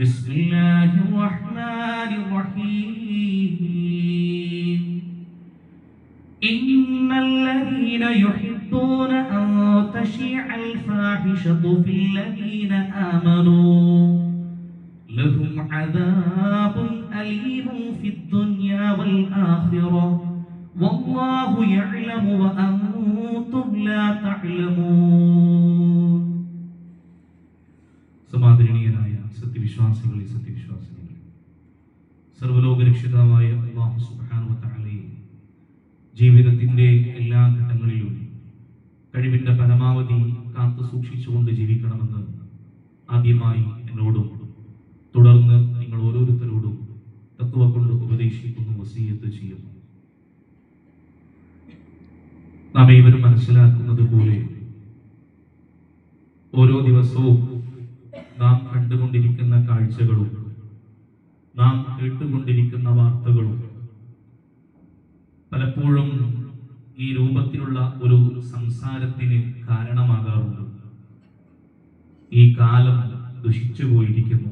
بسم الله الرحمن الرحيم. إن الذين يحبون أن تشيع الفاحشة في الذين آمنوا لهم عذاب أليم في الدنيا والآخرة. والله يعلم وأنتم لا تعلمون. സത്യവിശ്വാസികളെ സത്യവിശ്വാസികളെ സർവലോകരക്ഷിതാവായ അള്ളാഹു സുബാനു വാലയെ ജീവിതത്തിന്റെ എല്ലാ ഘട്ടങ്ങളിലും കഴിവിന്റെ പരമാവധി കാത്തു സൂക്ഷിച്ചുകൊണ്ട് ജീവിക്കണമെന്ന് ആദ്യമായി എന്നോടും തുടർന്ന് നിങ്ങൾ ഓരോരുത്തരോടും തത്വ കൊണ്ട് ഉപദേശിക്കുന്നു വസീയത്ത് ചെയ്യുന്നു. നാം ഏവരും മനസ്സിലാക്കുന്നത് പോലെ ഓരോ ദിവസവും നാം കണ്ടുകൊണ്ടിരിക്കുന്ന കാഴ്ചകളും നാം കേട്ടുകൊണ്ടിരിക്കുന്ന വാർത്തകളും പലപ്പോഴും ഈ രൂപത്തിലുള്ള ഒരു സംസാരത്തിന് കാരണമാകാറുണ്ട്. ഈ കാലം ദുഷിച്ചു പോയിരിക്കുന്നു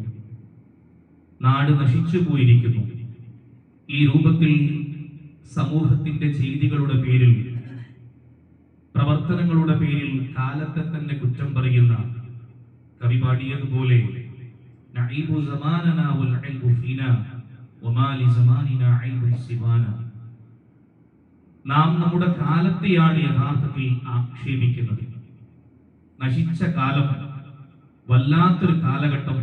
നാട് നശിച്ചു പോയിരിക്കുന്നു. ഈ രൂപത്തിൽ സമൂഹത്തിന്റെ ചെയ്തികളുടെ പേരിൽ പ്രവർത്തനങ്ങളുടെ പേരിൽ കാലത്തെ തന്നെ കുറ്റം പറയുന്ന കവി പാടിയതുപോലെ നാം നമ്മുടെ കാലത്തെയാണ് യഥാർത്ഥത്തിൽ ആക്ഷേപിക്കുന്നത്. നശിച്ച കാലം വല്ലാത്തൊരു കാലഘട്ടം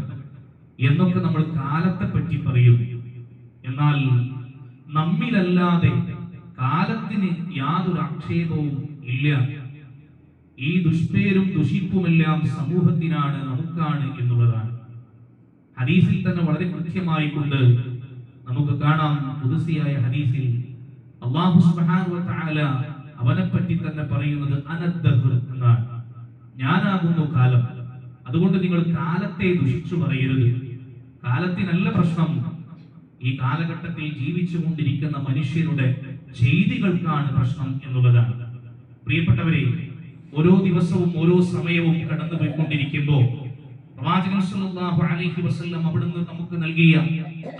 എന്നൊക്കെ നമ്മൾ കാലത്തെ പറ്റി പറയുന്നു എന്നാൽ നമ്മിലല്ലാതെ കാലത്തിന് യാതൊരു ആക്ഷേപവും ഇല്ല. ഈ ദുഷ്പേരും ദുഷിപ്പുമെല്ലാം സമൂഹത്തിനാണ് നമുക്കാണ് എന്നുള്ളതാണ്. ഹദീസിൽ തന്നെ വളരെ കൃത്യമായി കൊണ്ട് നമുക്ക് കാണാം പുതുസിയായ ഹദീസിൽ അള്ളാഹു അവനെ പറ്റി തന്നെ പറയുന്നത് അനദ്ദഹ് എന്നാണ്. ഞാനാകുന്നു കാലം. അതുകൊണ്ട് നിങ്ങൾ കാലത്തെ ദുഷിച്ചു പറയരുത്. കാലത്തിനല്ല പ്രശ്നം ഈ കാലഘട്ടത്തിൽ ജീവിച്ചു കൊണ്ടിരിക്കുന്ന മനുഷ്യരുടെ ചെയ്തികൾക്കാണ് പ്രശ്നം എന്നുള്ളതാണ്. പ്രിയപ്പെട്ടവരെ ഓരോ ദിവസവും ഓരോ സമയവും കടന്നു പോയിക്കൊണ്ടിരിക്കുമ്പോൾ പ്രവാചകൻ സല്ലല്ലാഹു അലൈഹി വസല്ലം അവിടുന്ന് നമുക്ക് നൽകിയ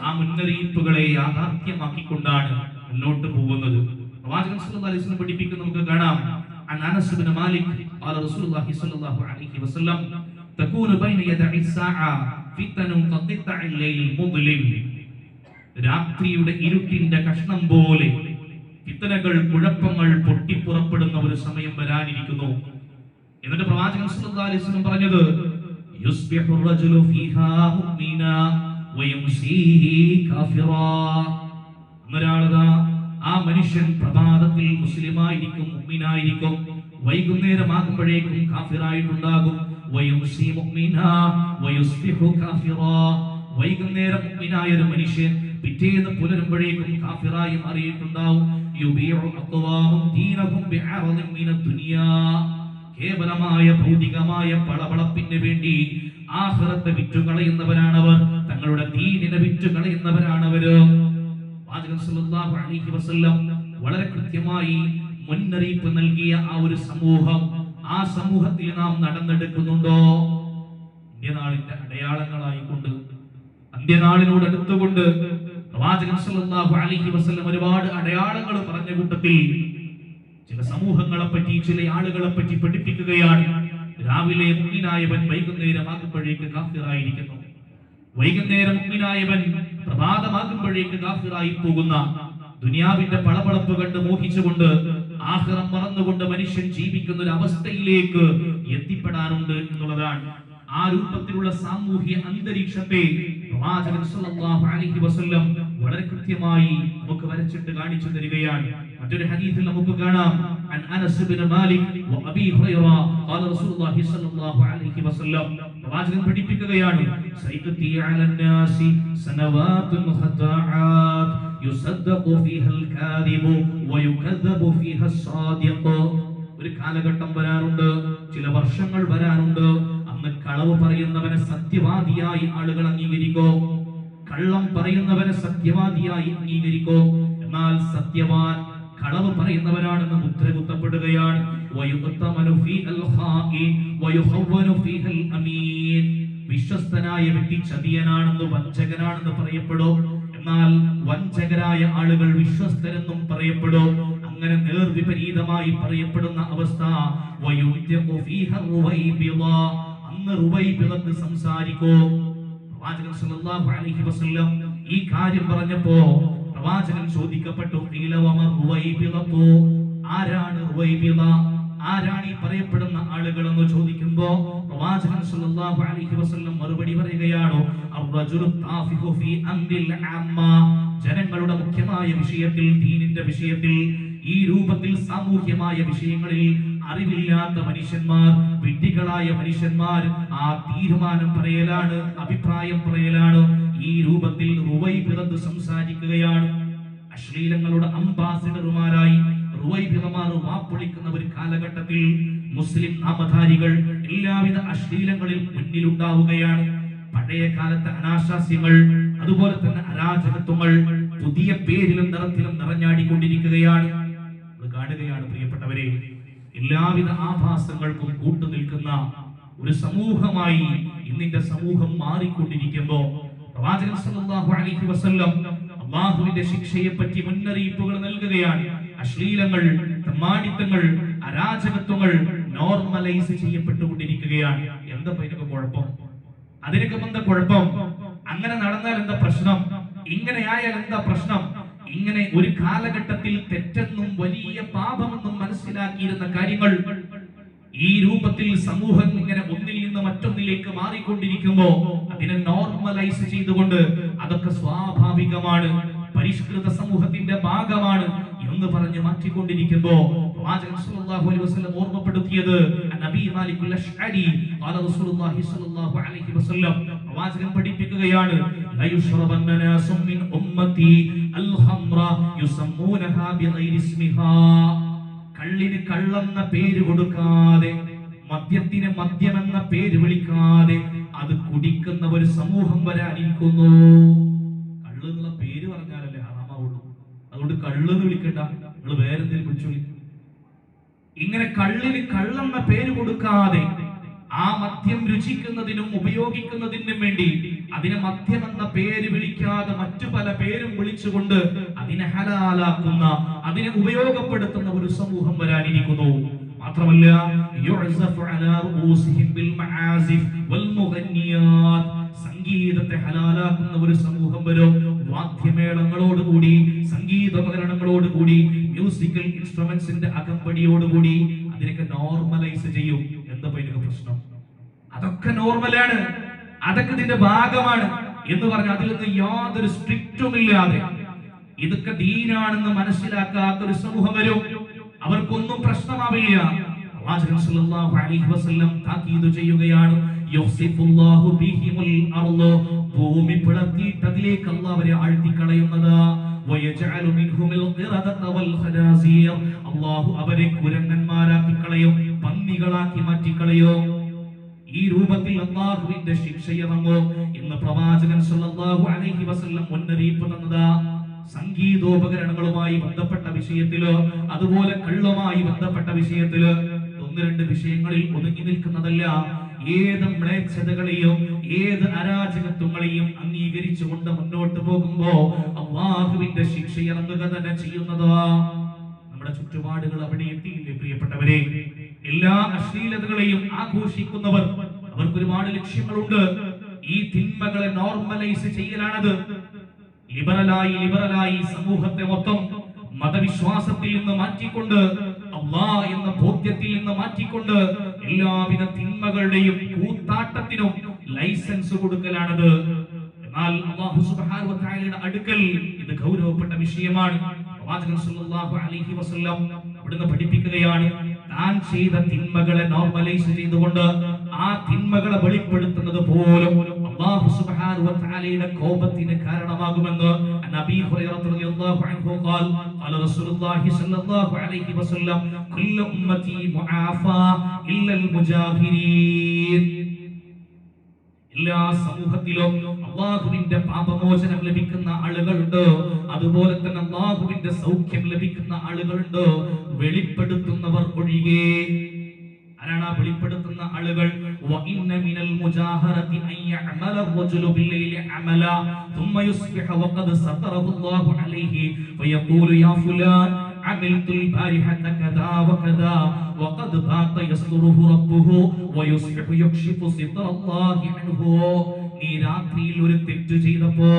ആ മുന്നറിയിപ്പുകളെ യാഥാർത്ഥ്യമാക്കിക്കൊണ്ടാണ് മുന്നോട്ട് പോകുന്നത് പ്രവാചകൻ സല്ലല്ലാഹു അലൈഹി വസല്ലം പഠിപ്പിക്കുന്ന നമുക്ക് കാണാം عن انس بن مالك قال رسول الله صلى الله عليه وسلم تكون بين يدي الساعه ഫിത്തനും ഖത്തിത്തഇൽ ലൈൽ മുദ്ലിം രാത്രിയുടെ ഇരുട്ടിന്റെ കഷ്ണം പോലെ ഫിത്തനകൾ കുഴപ്പങ്ങൾ പൊട്ടിപ്പുറപ്പെടുന്ന ഒരു സമയം വരാനിരിക്കുന്നു. എന്നിട്ട് പ്രവാചകൻ സല്ലല്ലാഹു അലൈഹി വസല്ലം പറഞ്ഞത് ആ മനുഷ്യൻ പ്രഭാതത്തിൽ മുസ്ലിമായിരിക്കും മുഅ്മിനായിരിക്കും വൈകുന്നേരമാകുമ്പോഴേക്കും കാഫിറായിട്ടുണ്ടാകും. വൈകുന്നേരം മുഅ്മിനായ ഒരു മനുഷ്യൻ പിറ്റേന്ന് പുലരുമ്പോഴേക്കും കാഫിറായി മാറിയിട്ടുണ്ടാവും കേവലമായ ഭൗതികമായ പളപളപ്പിന് വേണ്ടി ആഹ്റത്തെ വിറ്റുകളയുന്നവരാണവർ തങ്ങളുടെ ദീനിനെ വിറ്റുകളയുന്നവരാണവര് കളയുന്നവരാണവര്. വളരെ കൃത്യമായി മുന്നറിയിപ്പ് നൽകിയ ആ ഒരു സമൂഹം ആ സമൂഹത്തിൽ നാം നടന്നെടുക്കുന്നുണ്ടോ? അന്ത്യനാളിന്റെ അടയാളങ്ങളായിക്കൊണ്ട് അന്ത്യനാളിനോട് അടുത്തുകൊണ്ട് അലൈഹി വസല്ലം ഒരുപാട് അടയാളങ്ങൾ പറഞ്ഞ കൂട്ടത്തിൽ ചില സമൂഹങ്ങളെ പറ്റി ചില ആളുകളെ പറ്റി പഠിപ്പിക്കുകയാണ്. രാവിലെ മുഗ്മിനായവൻ വൈകുന്നേരമാകുമ്പോഴേക്ക് കാഫിറായിരിക്കുന്നു. വൈകുന്നേരം മുഗ്മിനായവൻ പ്രഭാതമാകുമ്പോഴേക്ക് കാഫിറായി പോകുന്ന ദുനിയാവിന്റെ പളപളപ്പ് കണ്ട് മോഹിച്ചുകൊണ്ട് ആഹ്റം മറന്നുകൊണ്ട് മനുഷ്യൻ ജീവിക്കുന്ന ഒരു അവസ്ഥയിലേക്ക് എത്തിപ്പെടാനുണ്ട് എന്നുള്ളതാണ്. ആ രൂപത്തിലുള്ള സാമൂഹ്യ അന്തരീക്ഷത്തെ പ്രവാചകൻ സല്ലല്ലാഹു അലൈഹി വസല്ലം വളരെ കൃത്യമായി നമുക്ക് വരച്ചിട്ട് കാണിച്ചു തരികയാണ് മറ്റൊരു ഹദീസിൽ നമുക്ക് കാണാം عن انس بن مالك وابي هريره قال رسول الله صلى الله عليه وسلم പ്രവാചകൻ പഠിപ്പിക്കുകയാണ് സൈഖത്തി അലൻ നാസി സനവാതുൻ ഖതാആത് യുസദ്ദഖു ഫീഹാ الكاذب ويكذب فيها الصادق ഒരു കാലഘട്ടം വരാനുണ്ട് ചില വർഷങ്ങൾ വരാനുണ്ട് അന്ന് കളവ് പറയുന്നവനെ സത്യവാദിയായി ആളുകൾ അംഗീകരിക്കോ കള്ളം പറയുന്നവനെ സത്യവാദിയായി അംഗീകരിക്കോ? എന്നാൽ സത്യവാൻ കളവ് പറയുന്നവരാണെന്ന് മുദ്ര കുത്തപ്പെടുകയാണ് വിശ്വസ്തനായ വ്യക്തി ചതിയനാണെന്ന് വഞ്ചകനാണെന്ന് പറയപ്പെടും? എന്നാൽ വഞ്ചകരായ ആളുകൾ വിശ്വസ്തരെന്നും പറയപ്പെടും? അങ്ങനെ നേർവിപരീതമായി പറയപ്പെടുന്ന അവസ്ഥ. അന്ന് റുവൈബിളത്ത് സംസാരിക്കോ. പ്രവാചകൻ സല്ലല്ലാഹു അലൈഹി വസല്ലം ഈ കാര്യം പറഞ്ഞപ്പോ പ്രവാചകൻ ചോദിക്കപ്പെട്ടു "ഖീല വമ ആരാണ് ആരാണ് ഈ പറയപ്പെടുന്ന ആളുകൾ എന്ന് ചോദിക്കുമ്പോ പ്രവാചകൻ സല്ലല്ലാഹു അലൈഹി വസല്ലം മറുപടി പറയുകയാണ്. ജനങ്ങളുടെ മുഖ്യമായ വിഷയത്തിൽ ദീനിന്റെ വിഷയത്തിൽ ഈ രൂപത്തിൽ സാമൂഹ്യമായ വിഷയങ്ങളിൽ അറിവില്ലാത്ത മനുഷ്യന്മാർ വിഡ്ഢികളായ മനുഷ്യന്മാർ ആ തീരുമാനം പറയലാണ് അഭിപ്രായം പറയലാണ് ഈ രൂപത്തിൽ റുവൈ പിറന്ന് സംസാരിക്കുകയാണ്. അശ്ലീലങ്ങളുടെ അംബാസിഡർമാരായി റുവൈ വാപ്പൊളിക്കുന്ന ഒരു കാലഘട്ടത്തിൽ മുസ്ലിം നാമധാരികൾ എല്ലാവിധ അശ്ലീലങ്ങളിൽ മുന്നിലുണ്ടാവുകയാണ്. പഴയ കാലത്തെ അനാശാസ്യങ്ങൾ അതുപോലെ തന്നെ അരാജകത്വങ്ങൾ പുതിയ പേരിലും നിറത്തിലും നിറഞ്ഞാടിക്കൊണ്ടിരിക്കുകയാണ്. കാണുകയാണ് പ്രിയപ്പെട്ടവരെ എല്ലാവിധ ആഭാസങ്ങൾക്കും കൂട്ടു നിൽക്കുന്ന ഒരു സമൂഹമായി ഇന്നിന്റെ സമൂഹം മാറിക്കൊണ്ടിരിക്കുമ്പോ പ്രവാചകൻ സല്ലല്ലാഹു അലൈഹി വസല്ലം അള്ളാഹുവിന്റെ ശിക്ഷയെ പറ്റി മുന്നറിയിപ്പുകൾ നൽകുകയാണ്. അശ്ലീലങ്ങൾ തമ്മാടിത്തങ്ങൾ അരാജകത്വങ്ങൾ നോർമലൈസ് ചെയ്യപ്പെട്ടുകൊണ്ടിരിക്കുകയാണ്. എന്താ ഇതിനൊക്കെ കുഴപ്പം? അതിനൊക്കെ എന്താ കുഴപ്പം? അങ്ങനെ നടന്നാൽ എന്താ പ്രശ്നം? ഇങ്ങനെയായാൽ എന്താ പ്രശ്നം? ഇങ്ങനെ ഒരു കാലഘട്ടത്തിൽ തെറ്റെന്നും വലിയ പാപമെന്നും മനസ്സിലാക്കിയിരുന്ന കാര്യങ്ങൾ ഈ രൂപത്തിൽ സമൂഹം ഇങ്ങനെ ഒന്നിൽ നിന്ന് മറ്റൊന്നിലേക്ക് മാറിക്കൊണ്ടിരിക്കുമ്പോ അതിനെ നോർമലൈസ് ചെയ്തുകൊണ്ട് അതൊക്കെ സ്വാഭാവികമാണ് പരിഷ്കൃത സമൂഹത്തിന്റെ ഭാഗമാണ് എന്ന് പറഞ്ഞ് മാറ്റിക്കൊണ്ടിരിക്കുമ്പോ അലൈഹി വസല്ലം ഓർമ്മപ്പെടുത്തിയത് മാലിക് അഷ്അരി ഖാല റസൂലുള്ളാഹി സ്വല്ലല്ലാഹു അലൈഹി വസല്ലം. പഠിപ്പിക്കുകയാണ് മിൻ ഉമ്മത്തി കള്ളിന് കള്ളെന്ന പേര് കൊടുക്കാതെ മദ്യത്തിന് മദ്യമെന്ന പേര് വിളിക്കാതെ അത് കുടിക്കുന്ന ഒരു സമൂഹം വരാനിരിക്കുന്നു കള്ള് എന്നുള്ള പേര് പറഞ്ഞാലല്ലേ ഹറാമാവുള്ളൂ. അതുകൊണ്ട് കള്ള് എന്ന് വിളിക്കണ്ട. നിങ്ങൾ വേറെന്തെങ്കിലും വിളിച്ചു ഇങ്ങനെ കള്ളിന് കള്ളെന്ന പേര് കൊടുക്കാതെ ആ മദ്യം രുചിക്കുന്നതിനും ഉപയോഗിക്കുന്നതിനും വേണ്ടി അതിനെ മദ്യം എന്ന പേര് വിളിക്കാതെ മറ്റു പല പേരും വിളിച്ചുകൊണ്ട് അതിനെ ഹലാലാക്കുന്ന അതിനെ ഉപയോഗപ്പെടുത്തുന്ന ഒരു സമൂഹം വരാനിരിക്കുന്നു. മാത്രമല്ല സംഗീതത്തെ അലാ ഒരു ബിൽ വരും വൽ മുഗന്നിയാത്ത്. സംഗീത സമൂഹം വാദ്യമേളങ്ങളോടുകൂടി സംഗീതോപകരണങ്ങളോടുകൂടി മ്യൂസിക്കൽ ഇൻസ്ട്രുമെന്റ്സിന്റെ അകമ്പടിയോട് കൂടി അതിനൊക്കെ നോർമലൈസ് ചെയ്യും. എന്താ പ്രശ്നം? അതൊക്കെ നോർമലാണ് അതൊക്കെ ഇതിന്റെ ഭാഗമാണ് എന്ന് പറഞ്ഞ് അതിൽ നിന്ന് യാതൊരു സ്ട്രിക്റ്റും ഇല്ലാതെ ഇതൊക്കെ ദീനാണെന്ന് മനസ്സിലാക്കാത്ത ഒരു സമൂഹം വരും. അവർക്കൊന്നും പ്രശ്നമാവില്ല. ചെയ്യുകയാണ്. ഭൂമി പിളർത്തിയിട്ട് അതിലേക്ക് അല്ലാഹ് അവരെ ആഴ്ത്തിക്കളയുന്നത്. അല്ലാഹു അവരെ കുരങ്ങന്മാരാക്കി കളയും പന്നികളാക്കി മാറ്റി കളയും ഈ രൂപത്തിൽ അള്ളാഹുവിന്റെ ശിക്ഷയിറങ്ങോ എന്ന് പ്രവാചകൻ സല്ലല്ലാഹു അലൈഹി വസല്ലം മുന്നറിയിപ്പ് തന്നതാ. സംഗീതോപകരണങ്ങളുമായി ബന്ധപ്പെട്ട വിഷയത്തിലോ അതുപോലെ കള്ളുമായി ബന്ധപ്പെട്ട വിഷയത്തിലോ ഒന്ന് രണ്ട് വിഷയങ്ങളിൽ ഒതുങ്ങി നിൽക്കുന്നതല്ല. ഏത് മ്ലേച്ഛതകളെയും ഏത് അരാജകത്വങ്ങളെയും അംഗീകരിച്ചുകൊണ്ട് മുന്നോട്ട് പോകുമ്പോ അള്ളാഹുവിന്റെ ശിക്ഷ ഇറങ്ങുക തന്നെ ചെയ്യുന്നതാ. നമ്മുടെ ചുറ്റുപാടുകൾ അവിടെ എത്തിയില്ലേ പ്രിയപ്പെട്ടവരെ? എല്ലാ അശ്ലീലതകളെയും ആഘോഷിക്കുന്നവർ അവർക്ക് ഒരുപാട് ലക്ഷ്യങ്ങളുണ്ട്. ഈ തിന്മകളെ നോർമലൈസ് ചെയ്യലാണത്. ലിബറലായി ലിബറലായി സമൂഹത്തെ മൊത്തം മതവിശ്വാസത്തിൽ നിന്ന് മാറ്റിക്കൊണ്ട് അള്ളാ എന്ന ബോധ്യത്തിൽ നിന്ന് മാറ്റിക്കൊണ്ട് എല്ലാവിധ തിന്മകളുടെയും കൂത്താട്ടത്തിനും ലൈസൻസ് കൊടുക്കലാണത്. എന്നാൽ അള്ളാഹു സുബ്ഹാനഹു വ തആലയുടെ അടുക്കൽ ഇത് ഗൗരവപ്പെട്ട വിഷയമാണ്. പ്രവാചകൻ സല്ലല്ലാഹു അലൈഹി വസല്ലം പഠിപ്പിക്കുകയാണ്. താൻ ചെയ്ത തിന്മകളെ നോർമലൈസ് ചെയ്തുകൊണ്ട് ആ തിന്മകളെ വെളിപ്പെടുത്തുന്നത് പോലും അള്ളാഹു സുബ്ഹാനഹു വ തആലയുടെ കോപത്തിന് കാരണമാകുമെന്ന് നബി ഹുറൈറത്ത് റളിയല്ലാഹു അൻഹു ഖാൽ ഖാല റസൂലുള്ളാഹി സ്വല്ലല്ലാഹു അലൈഹി വസല്ലം കുല്ല ഉമ്മതി മുആഫാ ഇല്ലൽ മുജാഹിരീൻ. എല്ലാ സമൂഹത്തിലും അള്ളാഹുവിന്റെ പാപമോചനം ലഭിക്കുന്ന ആളുകളുണ്ട് അതുപോലെ തന്നെ അള്ളാഹുവിന്റെ സൗഖ്യം ലഭിക്കുന്ന ആളുകളുണ്ട് വെളിപ്പെടുത്തുന്നവർ ഒഴികെ ആരാണ് ആ വെളിപ്പെടുത്തുന്ന ആളുകൾ وَإِنَّ مِنَ الْمُجَاهَرَةِ أَن يَعْمَلَ الرَّجُلُ بِاللَّيْلِ عَمَلًا ثُمَّ يُصْبِحَ وَقَدْ سَتَرَهُ اللَّهُ عَلَيْهِ فيقول يا فلان عملت البارحة كذا وكذا وقد بات يستره ربه ويصبح يكشف ستر الله عنه നീ രാത്രിയിൽ ഒരു തെറ്റ് ചെയ്തപ്പോ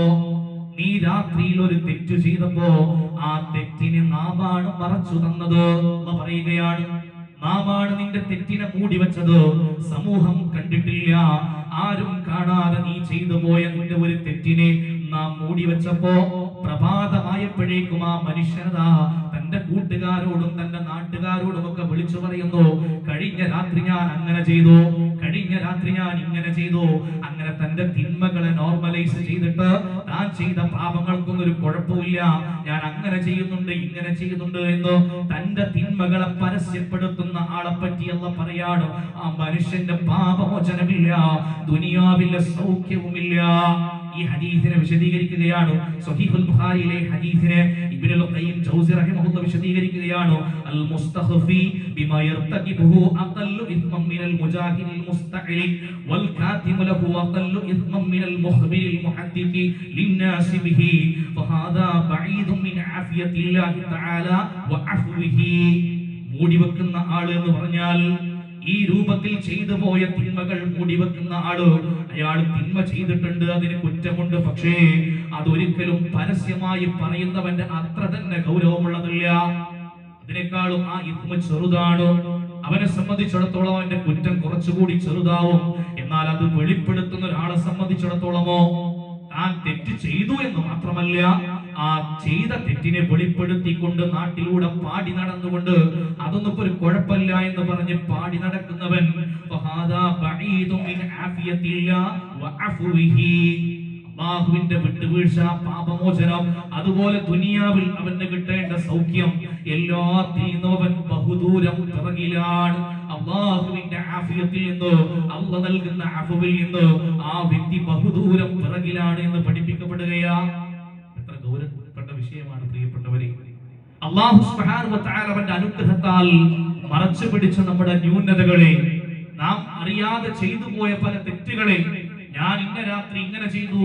നീ രാത്രിയിൽ ഒരു തെറ്റ് ചെയ്തപ്പോ ആ തെറ്റിന് നാമാണ് മറച്ചു തന്നത് എന്ന് പറയുകയാണ് നാമാണ് നിന്റെ തെറ്റിനെ മൂടി വെച്ചത് സമൂഹം കണ്ടിട്ടില്ല ആരും കാണാതെ നീ ചെയ്തു പോയ നിന്റെ ഒരു തെറ്റിനെ നാം മൂടി വെച്ചപ്പോ പ്രഭാതമായപ്പോഴേക്കും ആ മനുഷ്യനതാ തന്റെ കൂട്ടുകാരോടും തന്റെ നാട്ടുകാരോടും ഒക്കെ വിളിച്ചു പറയുന്നു കഴിഞ്ഞ രാത്രി ഞാൻ അങ്ങനെ ചെയ്തു കഴിഞ്ഞ രാത്രി ഞാൻ ഇങ്ങനെ ചെയ്തു അങ്ങനെ തന്റെ തിന്മകളെ നോർമലൈസ് ചെയ്തിട്ട് താൻ ചെയ്ത പാപങ്ങൾക്കൊന്നും ഒരു കുഴപ്പമില്ല ഞാൻ അങ്ങനെ ചെയ്യുന്നുണ്ട് ഇങ്ങനെ ചെയ്യുന്നുണ്ട് എന്ന് തന്റെ തിന്മകളെ പരസ്യപ്പെടുത്തുന്ന ആളെ പറ്റിയല്ല പറയാണ്. ആ മനുഷ്യന്റെ പാപമോചനമില്ല ദുനിയാവിലെ സൗഖ്യവുമില്ല. ഈ ഹദീസിനെ വിശദീകരിക്കുകയാണ്. സ്വഹീഹുൽ ബുഖാരിയിലെ ഹദീസിനെ ഇബ്നുൽ ഖയ്യിം ജൗസി റഹിമഹുല്ല വിശദീകരിക്കുകയാണ്. അൽ മുസ്തഖഫി ബിമാ യർതകിബുഹു അഖല്ലു ഇസ്മൻ മിനൽ മുജാഹിദിൽ മുസ്തഖിലി വൽ കാതിമു ലഹു അഖല്ലു ഇസ്മൻ മിനൽ മുഖ്ബിരിൽ മുഹദ്ദിഖി ലിന്നാസി ബിഹി ഫഹാദാ ബഈദും മിൻ ആഫിയത്തില്ലാഹി തആല വഅഫ്വിഹി മൂടിവെക്കുന്ന ആൾ എന്ന് പറഞ്ഞാൽ ഈ രൂപത്തിൽ ചെയ്തു പോയ തിന്മകൾ മൂടിവെക്കുന്ന ആൾ അയാൾ തിന്മ ചെയ്തിട്ടുണ്ട് അതിന് കുറ്റമുണ്ട്. പക്ഷേ അതൊരിക്കലും പരസ്യമായി പറയുന്നവന്റെ അത്ര തന്നെ ഗൗരവമുള്ളതില്ല. അതിനേക്കാളും ആ ഇത്മ ചെറുതാണ്. അവനെ സംബന്ധിച്ചിടത്തോളം അവന്റെ കുറ്റം കുറച്ചുകൂടി ചെറുതാവും. എന്നാൽ അത് വെളിപ്പെടുത്തുന്ന ഒരാളെ സംബന്ധിച്ചിടത്തോളമോ? താൻ തെറ്റ് ചെയ്തു എന്ന് മാത്രമല്ല ആ ചെയ്ത തെറ്റിനെ വെളിപ്പെടുത്തിക്കൊണ്ട് നാട്ടിലൂടെ പാടി നടന്നുകൊണ്ട് അതൊന്നും ഇപ്പൊ ഒരു കുഴപ്പമില്ല എന്ന് പറഞ്ഞ് പാടി നടക്കുന്നവൻ അള്ളാഹുവിന്റെ വിട്ടുവീഴ്ച പാപമോചനം അതുപോലെ ദുനിയാവിൽ അവന് കിട്ടേണ്ട സൗഖ്യം എല്ലാത്തിൽ നിന്നും അവൻ ബഹുദൂരം പിറകിലാണ്. അള്ളാഹുവിന്റെ ആഫിയത്തിൽ നിന്ന് അള്ള നൽകുന്ന അഫുവിൽ നിന്ന് ആ വ്യക്തി ബഹുദൂരം പിറകിലാണ് എന്ന് പഠിപ്പിക്കപ്പെടുകയാ. എത്ര ഗൗരവപ്പെട്ട വിഷയമാണ് പ്രിയപ്പെട്ടവരെ. അള്ളാഹു അനുഗ്രഹത്താൽ മറച്ചു പിടിച്ച നമ്മുടെ ന്യൂനതകളെ നാം അറിയാതെ ചെയ്തു പോയ പല തെറ്റുകളെ ഞാൻ ഇന്ന രാത്രി ഇങ്ങനെ ചെയ്തു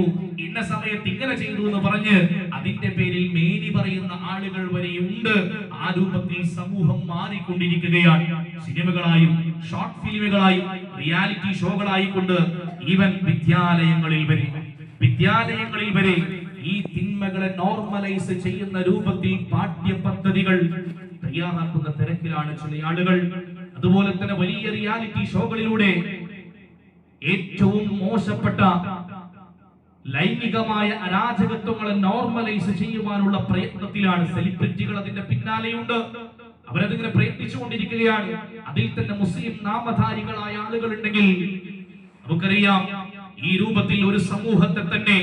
ഇന്ന സമയത്ത് ഇങ്ങനെ ചെയ്തു എന്ന് പറഞ്ഞ് അതിന്റെ പേരിൽ മേനി പറയുന്ന ആളുകൾ വരെയുണ്ട് ആ രൂപത്തിൽ സമൂഹം മാറിക്കൊണ്ടിരിക്കുകയാണ്. സിനിമകളായും ഷോർട്ട് ഫിലിമുകളായും റിയാലിറ്റി ഷോകളായിക്കൊണ്ട് ഈവൻ വിദ്യാലയങ്ങളിൽ വരെ വിദ്യാലയങ്ങളിൽ വരെ ഈ തിന്മകളെ നോർമലൈസ് ചെയ്യുന്ന രൂപത്തിൽ പാഠ്യ പദ്ധതികൾ തയ്യാറാക്കുന്ന തിരക്കിലാണ് ചില ആളുകൾ. അതുപോലെ തന്നെ വലിയ റിയാലിറ്റി ഷോകളിലൂടെ ഏറ്റവും മോശപ്പെട്ട ലൈംഗികമായ അരാജകത്വങ്ങളെ നോർമലൈസ് ചെയ്യുവാനുള്ള പ്രയത്നത്തിലാണ് സെലിബ്രിറ്റികൾ അതിന്റെ പിന്നാലെയുണ്ട്. അവരതിങ്ങനെ പ്രയത്നിച്ചുകൊണ്ടിരിക്കുകയാണ്. അതിൽ തന്നെ മുസ്ലിം നാമധാരികളായ ആളുകൾ ഉണ്ടെങ്കിൽ നമുക്കറിയാം ഈ രൂപത്തിൽ ഒരു സമൂഹത്തെ തന്നെ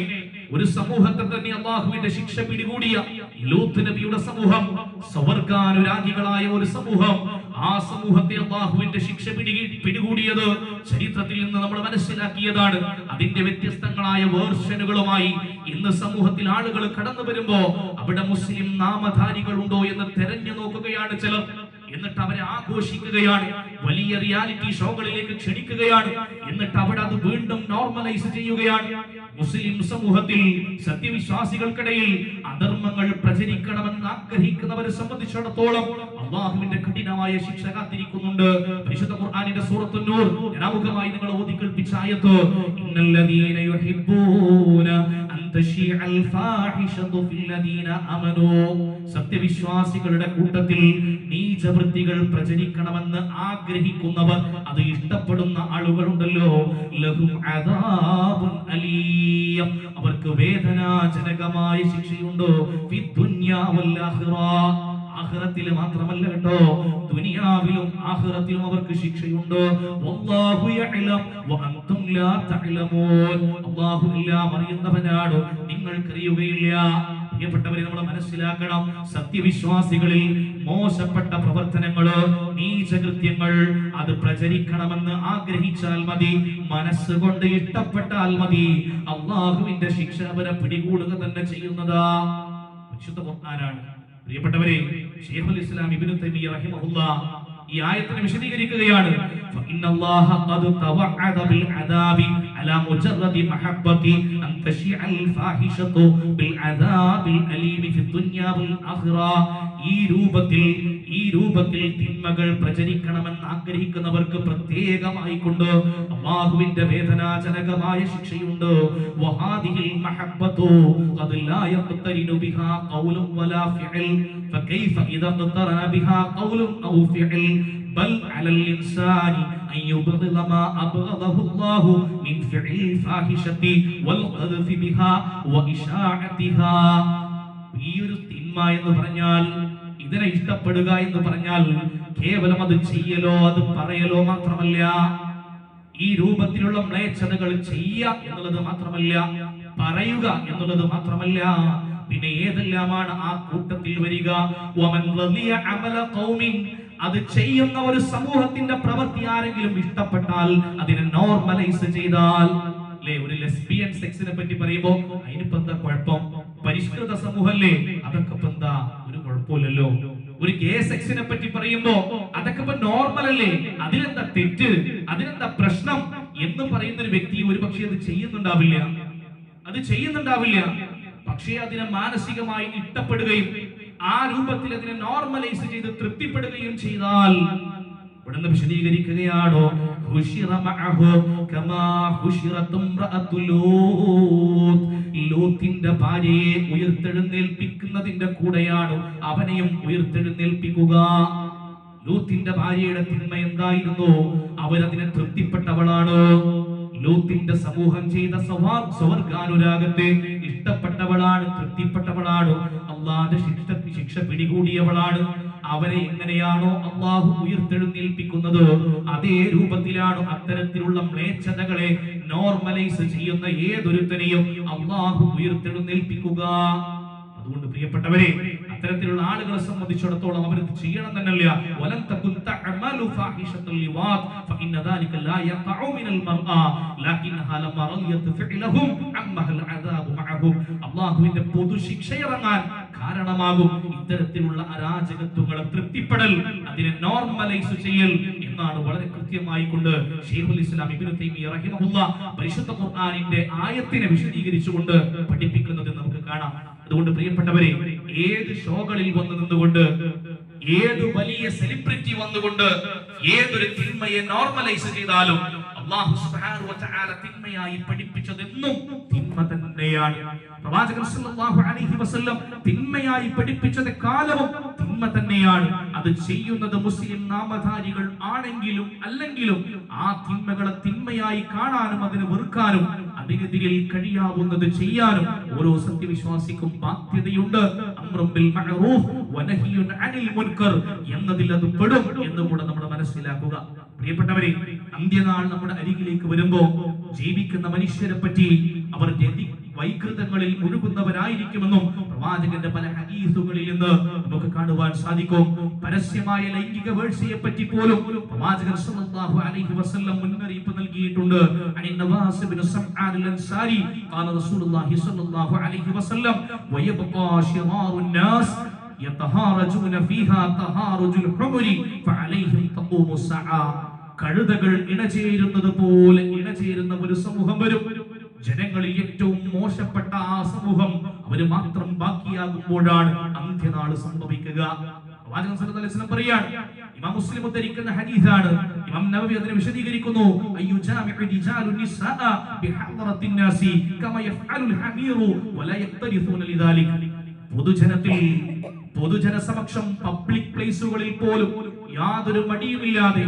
ഒരു സമൂഹത്തെ തന്നെ അള്ളാഹുവിന്റെ ശിക്ഷ പിടികൂടിയ ലൂത്ത് നബിയുടെ സമൂഹം സ്വർഗാനുരാഗികളായ ഒരു സമൂഹം ആ സമൂഹത്തെ അള്ളാഹുവിന്റെ ശിക്ഷ പിടി പിടികൂടിയത് ചരിത്രത്തിൽ നിന്ന് നമ്മൾ മനസ്സിലാക്കിയതാണ്. അതിന്റെ വ്യത്യസ്തങ്ങളായ വേർഷനുകളുമായി ഇന്ന് സമൂഹത്തിൽ ആളുകൾ കടന്നു വരുമ്പോ അവിടെ മുസ്ലിം നാമധാരികൾ ഉണ്ടോ എന്ന് തെരഞ്ഞു നോക്കുകയാണ് ചിലർ. എന്നിട്ട് അവരെ ആഘോഷിക്കുകയാണ് വലിയ റിയാലിറ്റി ഷോകളിലേക്ക് ക്ഷണിക്കുകയാണ്. എന്നിട്ട് അവിടെ അത് വീണ്ടും നോർമലൈസ് ചെയ്യുകയാണ്. മുസ്ലിം സമൂഹത്തിൽ സത്യവിശ്വാസികൾക്കിടയിൽ അധർമ്മങ്ങൾ പ്രചരിക്കണമെന്ന് ആഗ്രഹിക്കുന്നവരെ സംബന്ധിച്ചിടത്തോളം അള്ളാഹുവിന്റെ കഠിനമായ ശിക്ഷ കാത്തിരിക്കുന്നുണ്ട്. പരിശുദ്ധ സൂറത്തു നൂർ. ജനാമുഖമായി നിങ്ങൾ ഓതി ആയത്ത് ഇന്നല്ലദീന യുഹിബ്ബൂന സത്യവിശ്വാസികളുടെ കൂട്ടത്തിൽ നീചവൃത്തികൾ പ്രചരിക്കണമെന്ന് ആഗ്രഹിക്കുന്നവർ അത് ഇഷ്ടപ്പെടുന്ന ആളുകളുണ്ടല്ലോ. ലഹും അദാബുൻ അവർക്ക് വേദനാജനകമായ ശിക്ഷയുണ്ട്? ആഖിറ മാത്രമല്ല കേട്ടോ. ദുനിയാവിലും ആഹ്റത്തിലും അവർക്ക് ശിക്ഷയുണ്ട്? വല്ലാഹു ലാ അല്ലാഹു നിങ്ങൾക്കറിയുകയില്ല. പ്രിയപ്പെട്ടവരെ നമ്മൾ മനസ്സിലാക്കണം സത്യവിശ്വാസികളിൽ മോശപ്പെട്ട പ്രവർത്തനങ്ങൾ നീചകൃത്യങ്ങൾ അത് പ്രചരിക്കണമെന്ന് ആഗ്രഹിച്ചാൽ മതി മനസ്സുകൊണ്ട് ഇഷ്ടപ്പെട്ടാൽ മതി. അള്ളാഹുവിന്റെ ശിക്ഷ അവരെ പിടികൂടുക തന്നെ ചെയ്യുന്നതാ. വിശുദ്ധ ഖുർആനാണ് പ്രിയപ്പെട്ടവരെ ഷെയ്ഖുൽ ഇസ്ലാം ഇബ്നു തൈമിയ്യ റഹിമഹുല്ല ഈ ആയത്തിനെ വിശദീകരിക്കുകയാണ്. അലാ മുജറദി മഹബ്ബതി അൻ തശിഅൽ ഫാഹിഷതു ബിൽ അസാബിൽ അലീമി ഫി ദുനിയാവുൽ ആഖിറ ഈ രൂപത്തിൽ ഈ രൂപത്തിൽ തിന്മകൾ പ്രചരിക്കണമെന്ന് ആഗ്രഹിക്കുന്നവർക്ക് പ്രത്യേകമായി കൊണ്ട് അള്ളാഹുവിന്റെ വേദനാജനകമായ ശിക്ഷയുണ്ട്. വഹാദിഹിൽ മഹബ്ബത്തു ഖദ് ലാ യഖ്തരിനു ബിഹാ ഖൗലും വലാ ഫിഅൽ ഫകൈഫ ഇദ ഖതറന ബിഹാ ഖൗലും ഔ ഫിഅൽ بل على الإنسان أن يبغض ما أبغضه الله من فعل الفاحشة والقذف بها وإشاعتها ഈ ഒരു തിന്മ എന്ന് പറഞ്ഞാൽ ഇതിനെ ഇഷ്ടപ്പെടുക എന്ന് പറഞ്ഞാൽ കേവലം അത് ചെയ്യലോ അത് പറയലോ മാത്രമല്ല ഈ രൂപത്തിലുള്ള മ്ലേച്ഛതകൾ ചെയ്യുക എന്നുള്ളത് മാത്രമല്ല പറയുക എന്നുള്ളത് മാത്രമല്ല പിന്നെ ഏതെല്ലാമാണ് ആ കൂട്ടത്തിൽ വരിക അത് ചെയ്യുന്ന ഒരു സമൂഹത്തിന്റെ പ്രവൃത്തി ആരെങ്കിലും ഇഷ്ടപ്പെട്ടാൽ അതിനെ നോർമലൈസ് ചെയ്താൽ. ഒരു ലെസ്ബിയൻ സെക്സിനെ പറ്റി പറയുമ്പോ അതിനിപ്പോ എന്താ കുഴപ്പം? പരിഷ്കൃത സമൂഹല്ലേ അതൊക്കെ ഇപ്പൊ എന്താ? ഒരു കുഴപ്പമില്ലല്ലോ. ഒരു ഗേ സെക്സിനെ പറ്റി പറയുമ്പോ അതൊക്കെ ഇപ്പൊ നോർമൽ അല്ലേ? അതിനെന്താ തെറ്റ്? അതിനെന്താ പ്രശ്നം? എന്ന് പറയുന്ന ഒരു വ്യക്തി ഒരു പക്ഷേ അത് ചെയ്യുന്നുണ്ടാവില്ല. അത് ചെയ്യുന്നുണ്ടാവില്ല. പക്ഷേ അതിനെ മാനസികമായി ഇഷ്ടപ്പെടുകയും ആ രൂപത്തിൽ അതിനെ നോർമലൈസ് ചെയ്ത് തൃപ്തിപ്പെടുകയും ചെയ്താൽ ഇവിടുന്ന് വിശദീകരിക്കുകയാണോ. ലൂത്തിന്റെ ഭാര്യയെ ഉയർത്തെഴുന്നേൽപ്പിക്കുന്നതിന്റെ കൂടെയാണ് അവനെയും ഉയർത്തെഴുന്നേൽപ്പിക്കുക? ലൂത്തിന്റെ ഭാര്യയുടെ തിന്മ എന്തായിരുന്നു? അവരതിനെ തൃപ്തിപ്പെട്ടവളാണ്? ലൂത്തിന്റെ സമൂഹം ചെയ്ത സ്വർഗാനുരാഗത്തെ ഇഷ്ടപ്പെട്ടവളാണ് തൃപ്തിപ്പെട്ടവളാണ്? അള്ളാന്റെ ശിക്ഷ ശിക്ഷ പിടികൂടിയവളാണ്. അവരെ എങ്ങനെയാണോ അള്ളാഹു ഉയർത്തെഴുന്നേൽപ്പിക്കുന്നത് അതേ രൂപത്തിലാണ് അത്തരത്തിലുള്ള മ്ലേച്ഛതകളെ നോർമലൈസ് ചെയ്യുന്ന ഏതൊരുത്തനെയും അള്ളാഹു ഉയർത്തെഴുന്നേൽപ്പിക്കുക. അതുകൊണ്ട് പ്രിയപ്പെട്ടവരെ അത്തരത്തിലുള്ള ആളുകളെ സംബന്ധിച്ചിടത്തോളം അവർ ചെയ്യണം തന്നല്ല വലം ലിവാത് ഫഇന്ന ദാലിക മിനൽ അമ്മഹൽ അദാബു മഅഹും. പൊതു ശിക്ഷ ഇറങ്ങാൻ കാരണമാകും. ഇത്തരത്തിലുള്ള അരാജകത്വങ്ങളെ തൃപ്തിപ്പെടൽ അതിനെ നോർമലൈസ് ചെയ്യൽ എന്നാണ് വളരെ കൃത്യമായി കൊണ്ട് ഷെയ്ഖുൽ ഇസ്ലാം ഇബ്നു റഹിമഹുല്ലാ പരിശുദ്ധ ഖുർആനിന്റെ ആയത്തിനെ വിശദീകരിച്ചുകൊണ്ട് പഠിപ്പിക്കുന്നത് നമുക്ക് കാണാം. അതുകൊണ്ട് പ്രിയപ്പെട്ടവരെ ഏത് ഷോകളിൽ വന്നു നിന്നുകൊണ്ട് ഏത് വലിയ സെലിബ്രിറ്റി വന്നുകൊണ്ട് ഏതൊരു തിന്മയെ നോർമലൈസ് ചെയ്താലും അള്ളാഹു തിന്മയായി പഠിപ്പിച്ചതെന്നും തിന്മ തന്നെയാണ്. പ്രവാചകൻ അലൈഹി വസല്ലം തിന്മയായി പഠിപ്പിച്ചത് കാലവും തിന്മ തന്നെയാണ്. അത് ചെയ്യുന്നത് മുസ്ലിം നാമധാരികൾ ആണെങ്കിലും അല്ലെങ്കിലും ആ തിന്മകളെ തിന്മയായി കാണാനും അതിന് വെറുക്കാനും അതിനെതിരിൽ കഴിയാവുന്നത് ചെയ്യാനും ഓരോ സത്യവിശ്വാസിക്കും ബാധ്യതയുണ്ട്. അമ്റും ബിൽ മഅറൂഫ് എന്നതിൽ അത് പെടും എന്ന് കൂടെ നമ്മൾ മനസ്സിലാക്കുക. പ്രിയപ്പെട്ടവരെ അന്ത്യനാൾ നമ്മുടെ അരികിലേക്ക് വരുമ്പോ ജീവിക്കുന്ന മനുഷ്യരെ പറ്റി അവർ വൈകൃതങ്ങളിൽ മുഴുകുന്നവരായിരിക്കുമെന്നും പ്രവാചകന്റെ പല ഹദീസുകളിൽ നിന്ന് നമുക്ക് കാണുവാൻ സാധിക്കും. പരസ്യമായ ലൈംഗിക വീഴ്ചയെ പറ്റി പോലും പ്രവാചകൻ അലൈഹി വസല്ലം മുന്നറിയിപ്പ് നൽകിയിട്ടുണ്ട്. അനി നവാസ് അൻസാരി റസൂലുള്ളാഹി അലൈഹി വസല്ലം യതഹാറജൂന ഫീഹാ തഹാറുജുൽ ഹുമുരി ഫഅലൈഹിം തഖൂമു സഅ. കഴുതകൾ ഇണചേരുന്നതുപോലെ ഇണചേരുന്ന ഒരു സമൂഹം വരും. ജനങ്ങളിൽ ഏറ്റവും മോശപ്പെട്ട ആ സമൂഹം അവർ മാത്രം ബാക്കിയാകുമ്പോഴാണ് അന്ത്യനാൾ സംഭവിക്കുക. പ്രവാചകൻ അലൈഹി വസല്ലം ഇമാം മുസ്ലിം ഉദ്ധരിക്കുന്ന ഹദീസാണ്. ഇമാം അയ്യു ജാമിഉ കമ ഹമീറു വലാ പൊതുജനത്തിൽ പൊതുജന സമക്ഷം പബ്ലിക് പ്ലേസുകളിൽ പോലും യാതൊരു മടിയുമില്ലാതെ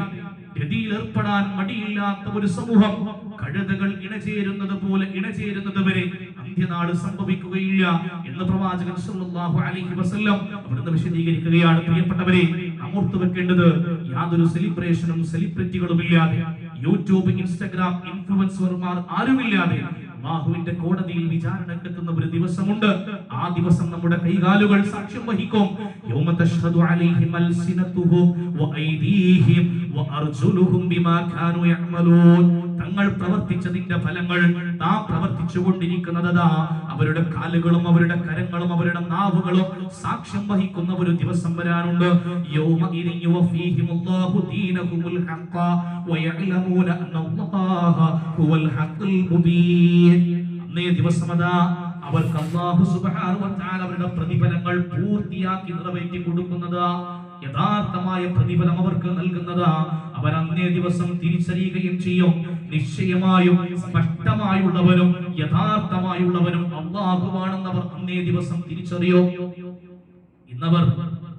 ഗതിയിൽ ഏർപ്പെടാൻ മടിയില്ലാത്ത ഒരു സമൂഹം കഴുതകൾ ഇണചേരുന്നത് പോലെ ഇണചേരുന്നത് വരെ അന്ത്യനാട് സംഭവിക്കുകയില്ല എന്ന് പ്രവാചകൻ സല്ലല്ലാഹു അലൈഹി വസല്ലം അവിടുന്ന് വിശദീകരിക്കുകയാണ്. പ്രിയപ്പെട്ടവരെ അമൂർത്ത് വെക്കേണ്ടത് യാതൊരു സെലിബ്രേഷനും സെലിബ്രിറ്റികളും ഇല്ലാതെ യൂട്യൂബ് ഇൻസ്റ്റഗ്രാം ഇൻഫ്ലുവൻസർമാർ ആരുമില്ലാതെ അള്ളാഹുവിന്റെ കോടതിയിൽ വിചാരണക്കെത്തുന്ന ഒരു ദിവസമുണ്ട്. ആ ദിവസം നമ്മുടെ കൈകാലുകൾ സാക്ഷ്യം വഹിക്കും. തങ്ങൾ പ്രവർത്തിച്ചതിന്റെ ഫലങ്ങൾ താൻ പ്രവർത്തിച്ചു കൊണ്ടിരിക്കുന്നതാ അവരുടെ കാലുകളും അവരുടെ കരങ്ങളും അവരുടെ നാവുകളും സാക്ഷ്യം വഹിക്കുന്ന ഒരു ദിവസം വരാനുണ്ട്. അന്നേ ദിവസം അതാ അവർക്ക് അള്ളാഹു വ അവരുടെ പ്രതിഫലങ്ങൾ പൂർത്തിയാക്കി നിറവേറ്റി കൊടുക്കുന്നത്. യഥാർത്ഥമായ പ്രതിഫലം അവർക്ക് നൽകുന്നത്. അവർ അന്നേ ദിവസം തിരിച്ചറിയുകയും ചെയ്യും. നിശ്ചയമായും സ്പഷ്ടമായുള്ളവരും യഥാർത്ഥമായുള്ളവരും അവർ അന്നേ ദിവസം തിരിച്ചറിയോ. ഇന്നവർ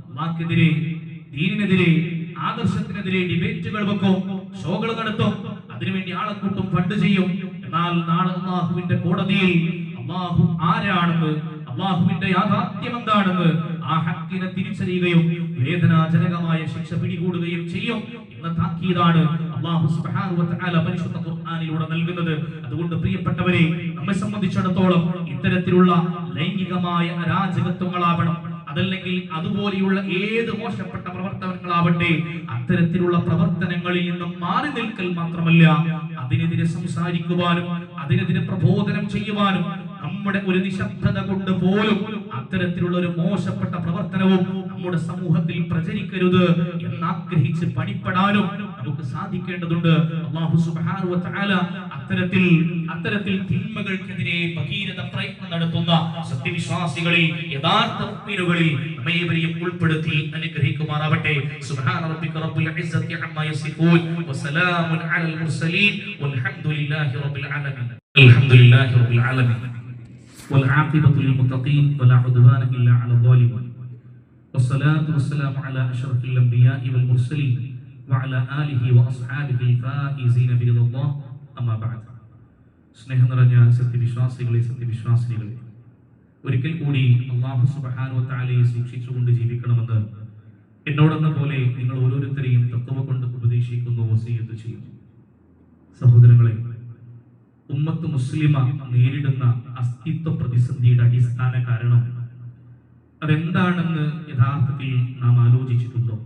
അള്ളാഹ്ക്കെതിരെ ദീനിനെതിരെ ആദർശത്തിനെതിരെ ഡിബേറ്റുകൾ വെക്കും ഷോകൾ നടത്തും അതിനുവേണ്ടി ആളെ കൂട്ടും ഫണ്ട് ചെയ്യും. എന്നാൽ നാളെ അള്ളാഹുവിന്റെ കോടതിയിൽ അള്ളാഹു ആരാണെന്ന് അള്ളാഹുവിന്റെ യാഥാർത്ഥ്യം എന്താണെന്ന് ആ ഹക്കിനെ തിരിച്ചറിയുകയും വേദനാജനകമായ ശിക്ഷ പിടികൂടുകയും ചെയ്യും. എന്ന താക്കീതാണ് അള്ളാഹു സുബ്ഹാനഹു വ തആല പരിശുദ്ധ ഖുർആനിലൂടെ നൽകുന്നത്. അതുകൊണ്ട് പ്രിയപ്പെട്ടവരെ നമ്മെ സംബന്ധിച്ചിടത്തോളം ഇത്തരത്തിലുള്ള ലൈംഗികമായ അരാജകത്വങ്ങളാവണം. അതല്ലെങ്കിൽ അതുപോലെയുള്ള ഏത് മോശപ്പെട്ട പ്രവർത്തനങ്ങളാവട്ടെ അത്തരത്തിലുള്ള പ്രവർത്തനങ്ങളിൽ നിന്നും മാറി നിൽക്കൽ മാത്രമല്ല അതിനെതിരെ സംസാരിക്കുവാനും അതിനെതിരെ പ്രബോധനം ചെയ്യുവാനും നമ്മുടെ ഒരു നിശബ്ദത കൊണ്ട് പോലും അത്തരത്തിലുള്ള ഒരു മോശപ്പെട്ട പ്രവർത്തനവും നമ്മുടെ സമൂഹത്തിൽ പ്രചരിക്കരുത് എന്നാഗ്രഹിച്ച് പണിപ്പെടാനും നമുക്ക് സാധിക്കേണ്ടതുണ്ട്. വതആല അത്തരത്തിൽ അത്തരത്തിൽ തിന്മകൾക്കെതിരെ ഭഗീരഥ പ്രയത്നം നടത്തുന്ന സത്യവിശ്വാസികളിൽ യഥാർത്ഥ മുഅ്മിനുകളിൽ നമ്മേവരെയും ഉൾപ്പെടുത്തി അനുഗ്രഹിക്കുമാറാവട്ടെ. സുബ്ഹാന റബ്ബിക റബ്ബിൽ ഇസ്സത്തി അമ്മാ യസിഫൂൻ. വസലാമുൻ അലൽ മുർസലീൻ. വൽഹംദുലില്ലാഹി റബ്ബിൽ ആലമീൻ അൽഹംദുലില്ലാഹി റബ്ബിൽ ആലമീൻ والعاقبة للمتقين ولا عدوان إلا على الظالمين والصلاة والسلام على أشرف الأنبياء والمرسلين وعلى آله وأصحابه الفائزين برضا الله أما بعد സ്നേഹം നിറഞ്ഞ സത്യവിശ്വാസികളെ സത്യവിശ്വാസിനികളെ ഒരിക്കൽ കൂടി അള്ളാഹു സുബ്ഹാനഹു വതആലയെ സൂക്ഷിച്ചുകൊണ്ട് ജീവിക്കണമെന്ന് എന്നോടെന്ന പോലെ നിങ്ങൾ ഓരോരുത്തരെയും തത്വം കൊണ്ട് ഉപദേശിക്കുന്നു വസീയത്ത് ചെയ്യുന്നു സഹോദരങ്ങളെ ഉമ്മത്ത് മുസ്ലിമ നേരിടുന്ന അസ്തിത്വ പ്രതിസന്ധിയുടെ അടിസ്ഥാന കാരണം. അതെന്താണെന്ന് യഥാർത്ഥത്തിൽ നാം ആലോചിച്ചിട്ടുണ്ടോ?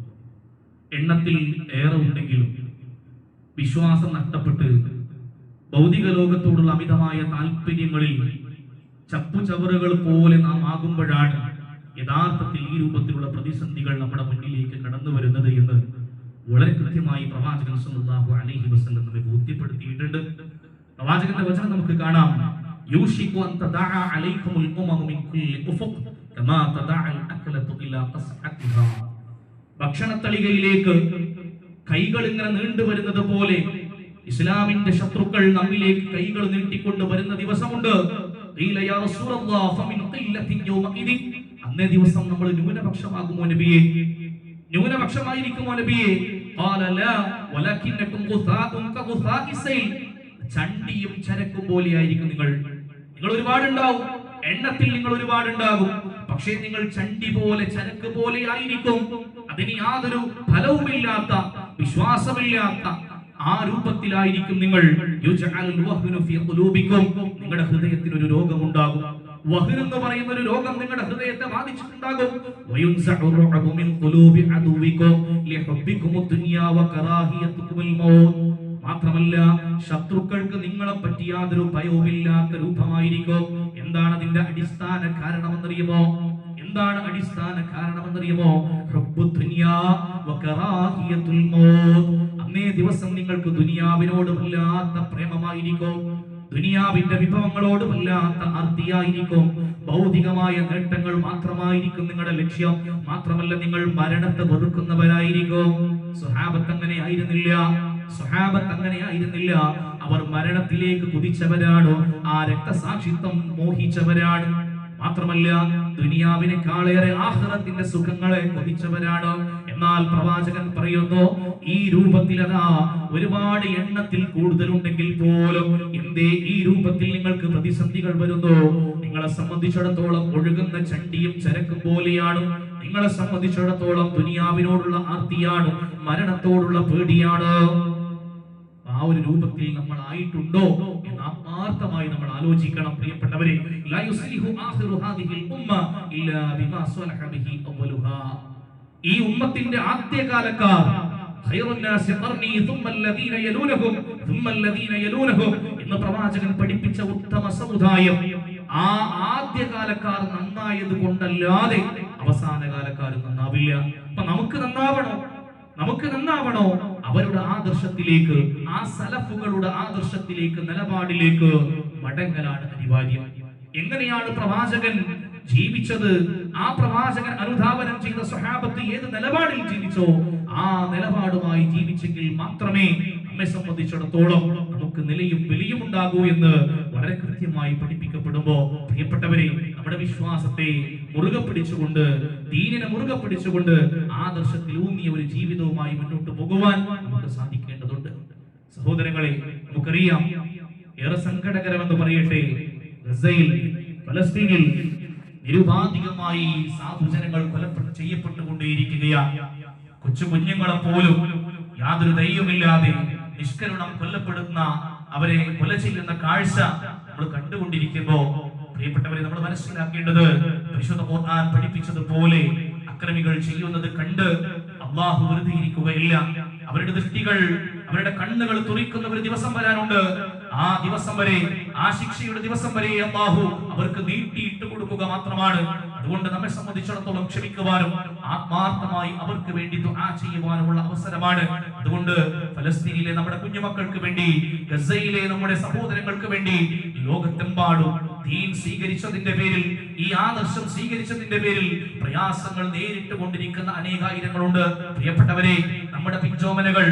എണ്ണത്തിൽ ഏറെ ഉണ്ടെങ്കിലും വിശ്വാസം നഷ്ടപ്പെട്ട് ഭൗതിക ലോകത്തോടുള്ള അമിതമായ താല്പര്യങ്ങളിൽ ചപ്പുചവറുകൾ പോലെ നാം ആകുമ്പോഴാണ് യഥാർത്ഥത്തിൽ ഈ രൂപത്തിലുള്ള പ്രതിസന്ധികൾ നമ്മുടെ മുന്നിലേക്ക് കടന്നു വരുന്നത് എന്ന് വളരെ കൃത്യമായി പ്രവാചകൻ സല്ലല്ലാഹു അലൈഹി വസല്ലം നമ്മെ ബോധ്യപ്പെടുത്തിയിട്ടുണ്ട്. പ്രവാചകന്റെ വചനം നമുക്ക് കാണാം. യൂഷിക്കു أن تدعى عليكم الأمم من كل أفق كما تدعى الأكلة إلى قصعتها ഭക്ഷണത്തളികയിലേക്ക് കൈകൾ ഇങ്ങനെ നീണ്ടു വരുന്നത് പോലെ ഇസ്ലാമിന്റെ ശത്രുക്കൾ നമ്മിലേക്ക് കൈകൾ നീട്ടിക്കൊണ്ട് വരുന്ന ദിവസമുണ്ട്. അന്നേ ദിവസം നമ്മൾ ന്യൂനപക്ഷമാകുമോ നബിയെ? ന്യൂനപക്ഷമായിരിക്കുമോ നബിയെ. ചണ്ടിയും ചരക്കും പോലെയായിരിക്കും നിങ്ങൾ. നിങ്ങൾ ഒരുപാടുണ്ടാവും എണ്ണത്തിൽ നിങ്ങൾ ഒരുപാടുണ്ടാകും പക്ഷേ നിങ്ങൾ ചണ്ടി പോലെ ചരക്ക് പോലെ ആയിരിക്കും. അതിന് യാതൊരു ഫലവുമില്ലാത്ത വിശ്വാസമില്ലാത്ത ആ രൂപത്തിലായിരിക്കും നിങ്ങൾ. നിങ്ങളുടെ ഹൃദയത്തിൽ ഒരു രോഗമുണ്ടാകും. വഹ്ൻ എന്ന് പറയുന്ന ഒരു രോഗം നിങ്ങളുടെ ഹൃദയത്തെ ബാധിച്ചിട്ടുണ്ടാകും. വയുൻസഉ മിൻ ഖുലൂബി അദുവിക്കും. ലിഹുബ്ബിക്കും ദുനിയാ വകറാഹിയത്തുകുൽ മൗത്ത്. മാത്രമല്ല ശത്രുക്കൾക്ക് നിങ്ങളെ പറ്റി യാതൊരു ഭയവുമില്ലാത്ത രൂപമായിരിക്കും. എന്താണ് അതിന്റെ അടിസ്ഥാന കാരണമെന്നറിയുമോ? എന്താണ് അടിസ്ഥാന കാരണമെന്നറിയുമോ? അന്നേ ദിവസം നിങ്ങൾക്ക് ദുനിയാവിനോട് വല്ലാത്ത പ്രേമമായിരിക്കും. ദുനിയാവിന്റെ വിഭവങ്ങളോട് വല്ലാത്ത ആർത്തിയായിരിക്കും. ഭൗതികമായ നേട്ടങ്ങൾ മാത്രമായിരിക്കും നിങ്ങളുടെ ലക്ഷ്യം. മാത്രമല്ല നിങ്ങൾ മരണത്തെ വെറുക്കുന്നവരായിരിക്കും. സ്വഹാബത്ത് അങ്ങനെ ആയിരുന്നില്ല. സുഹാബത്ത് അങ്ങനെ ആയിരുന്നില്ല അവർ മരണത്തിലേക്ക് കുതിച്ചവരാണ്. ആ രക്തസാക്ഷിത്വം മോഹിച്ചവരാണ്. മാത്രമല്ല ദുനിയാവിനേക്കാളേറെ ആഹ്റത്തിന്റെ സുഖങ്ങളെ കൊതിച്ചവരാണ്. എന്നാൽ പ്രവാചകൻ പറയുന്നു ഈ രൂപത്തിൽ അതാ ഒരുപാട് എണ്ണത്തിൽ കൂടുതലുണ്ടെങ്കിൽ പോലും എന്തേ ഈ രൂപത്തിൽ നിങ്ങൾക്ക് പ്രതിസന്ധികൾ വരുന്നു? നിങ്ങളെ സംബന്ധിച്ചിടത്തോളം ഒഴുകുന്ന ചണ്ടിയും ചരക്കും പോലെയാണ്. നിങ്ങളെ സംബന്ധിച്ചിടത്തോളം ദുനിയാവിനോടുള്ള ആർത്തിയാണ്. മരണത്തോടുള്ള പേടിയാണ്. ആ ഒരു രൂപത്തിൽ നമ്മൾ ആയിട്ടുണ്ടോ എന്ന് ആത്മാർത്ഥമായി നമ്മൾ ആലോചിക്കണം പ്രിയപ്പെട്ടവരെ. ഈ ഉമ്മത്തിന്റെ ആദ്യകാലക്കാർ എന്ന് പ്രവാചകൻ പഠിപ്പിച്ച ഉത്തമ സമുദായം. ആ ആദ്യകാലക്കാർ നന്നായത് കൊണ്ടല്ലാതെ അവസാന കാലക്കാരും നന്നാവില്ല. അപ്പൊ നമുക്ക് നന്നാവണം. നമുക്ക് നന്നാവണോ? അവരുടെ ആദർശത്തിലേക്ക് ആ സലഫുകളുടെ ആദർശത്തിലേക്ക് നിലപാടിലേക്ക് മടങ്ങലാണ് അനിവാര്യം. എങ്ങനെയാണ് പ്രവാചകൻ ജീവിച്ചത്? ആ പ്രവാചകൻ അനുധാവനം ചെയ്ത സ്വഹാബത്ത് ഏത് നിലപാടിൽ ജീവിച്ചോ ആ നിലപാടുമായി ജീവിച്ചെങ്കിൽ മാത്രമേ നമ്മെ സംബന്ധിച്ചിടത്തോളം നമുക്ക് നിലയും വിലയും ഉണ്ടാകൂ എന്ന് വളരെ കൃത്യമായി പഠിപ്പിക്കപ്പെടുമ്പോ പ്രിയപ്പെട്ടവരെ നമ്മുടെ വിശ്വാസത്തെ മുറുകെ പിടിച്ചുകൊണ്ട് ദീനിനെ മുറുകെ പിടിച്ചുകൊണ്ട് ആദർശത്തിൽ ഊന്നിയ ഒരു ജീവിതവുമായി മുന്നോട്ട് പോകുവാൻ നമുക്ക് സാധിക്കേണ്ടതുണ്ട്. സഹോദരങ്ങളെ നമുക്കറിയാം ഏറെ സങ്കടകരമെന്ന് പറയട്ടെ ഗസയിൽ ഫലസ്തീനിൽ നിരുപാധികമായി സാധുജനങ്ങൾ കൊലപ്പെട്ട് ചെയ്യപ്പെട്ടുകൊണ്ടേയിരിക്കുകയാണ്. കൊച്ചു കുഞ്ഞുങ്ങളെ പോലും യാതൊരു ധൈര്യമില്ലാതെ നിഷ്കരുണം കൊല്ലപ്പെടുന്ന അവരെ കൊല ചെയ്യുന്ന കാഴ്ച നമ്മൾ കണ്ടുകൊണ്ടിരിക്കുമ്പോ പ്രിയപ്പെട്ടവരെ നമ്മൾ മനസ്സിലാക്കേണ്ടത് പരിശുദ്ധ ഖുർആൻ പഠിപ്പിച്ചതുപോലെ അക്രമികൾ ചെയ്യുന്നത് കണ്ട് അള്ളാഹു വെറുതെ ഇരിക്കുകയില്ല അവരുടെ ദൃഷ്ടികൾ അവരുടെ കണ്ണുകൾ തുറിക്കുന്ന ഒരു ദിവസം വരാനുണ്ട്. ആ ദിവസം വരെ ആ ശിക്ഷയുടെ ദിവസം വരെ അള്ളാഹു അവർക്ക് നീട്ടിയിട്ട് കൊടുക്കുക മാത്രമാണ്. അതുകൊണ്ട് നമ്മെ സംബന്ധിച്ചിടത്തോളം ക്ഷമിക്കുവാനും ആത്മാർത്ഥമായി അവർക്ക് വേണ്ടി ദുആ ചെയ്യുവാനുമുള്ള അവസരമാണ്. അതുകൊണ്ട് ഫലസ്തീനിലെ നമ്മുടെ കുഞ്ഞുമക്കൾക്ക് വേണ്ടി ഗസയിലെ നമ്മുടെ സഹോദരങ്ങൾക്ക് വേണ്ടി ലോകത്തെമ്പാടും ദീൻ സ്വീകരിച്ചതിന്റെ പേരിൽ ഈ ആദർശം സ്വീകരിച്ചതിന്റെ പേരിൽ പ്രയാസങ്ങൾ നേരിട്ട് കൊണ്ടിരിക്കുന്ന അനേകായിരങ്ങളുണ്ട്. പ്രിയപ്പെട്ടവരെ നമ്മുടെ പിഞ്ചോമനകൾ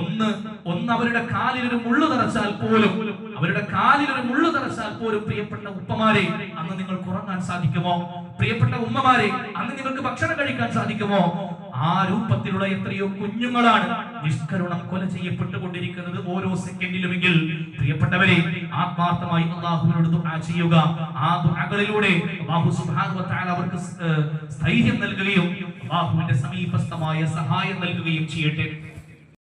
ഒന്ന് ഒന്ന് അവരുടെ കാലിൽ ഒരു മുള്ളു തറച്ചാൽ പോലും അവരുടെ കാലിൽ ഒരു മുള്ളു തറച്ചാൽ പോലും പ്രിയപ്പെട്ട ഉപ്പമാരെ അന്ന് നിങ്ങൾക്ക് ഉറങ്ങാൻ സാധിക്കുമോ? പ്രിയപ്പെട്ട ഉമ്മമാരെ അന്ന് നിങ്ങൾക്ക് ഭക്ഷണം കഴിക്കാൻ സാധിക്കുമോ? ആ രൂപത്തിലുള്ള എത്രയോ കുഞ്ഞുങ്ങളാണ് നിഷ്കരുണം കൊല ചെയ്യപ്പെട്ടുകൊണ്ടിരിക്കുന്നത് ഓരോ സെക്കൻഡിലുമെങ്കിൽ. പ്രിയപ്പെട്ടവരെ ആത്മാർത്ഥമായി അള്ളാഹുവിനോട് ദുആ ചെയ്യുക. ആ ദുആകളിലൂടെ അല്ലാഹു സുബ്ഹാനഹു വ തആല അവർക്ക് സ്ഥൈര്യം നൽകുകയും അള്ളാഹുവിന്റെ സമീപസ്ഥമായ സഹായം നൽകുകയും ചെയ്യട്ടെ.